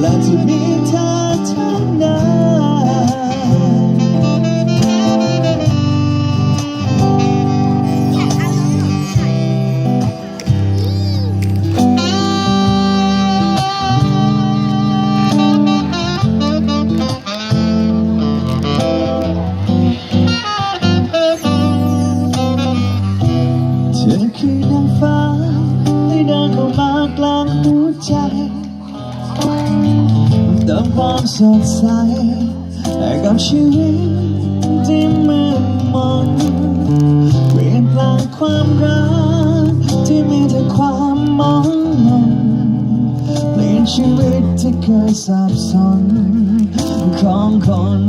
来自你。 มความสดใสให้กับชีวิตที่มืดมนเปลี่ยนแปลงความรักที่มีแต่ความมองมนเปลี่ยนชีวิตที่เคยสับสนของคน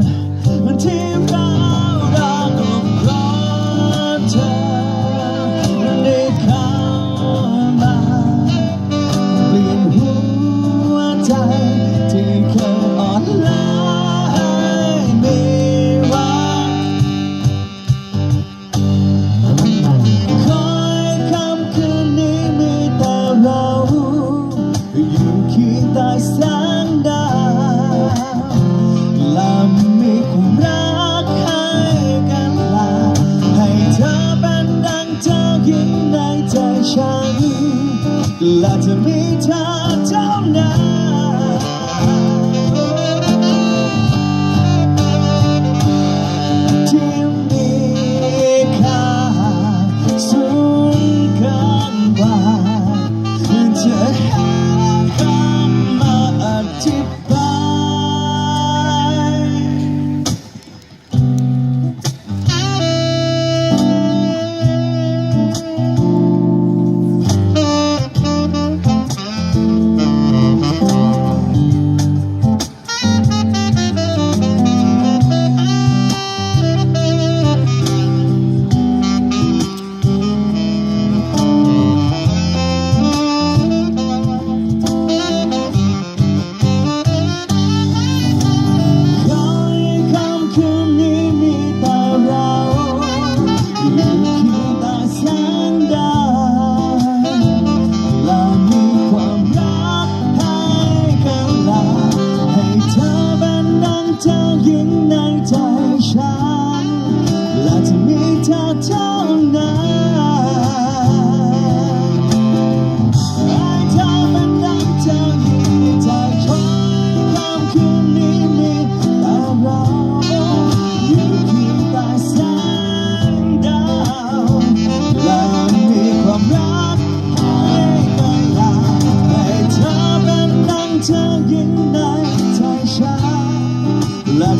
ายแสงดาวละมีความรักให้กันลให้เธอเป็นดังเจ้าหญิงในใจฉันและจะมีเธอ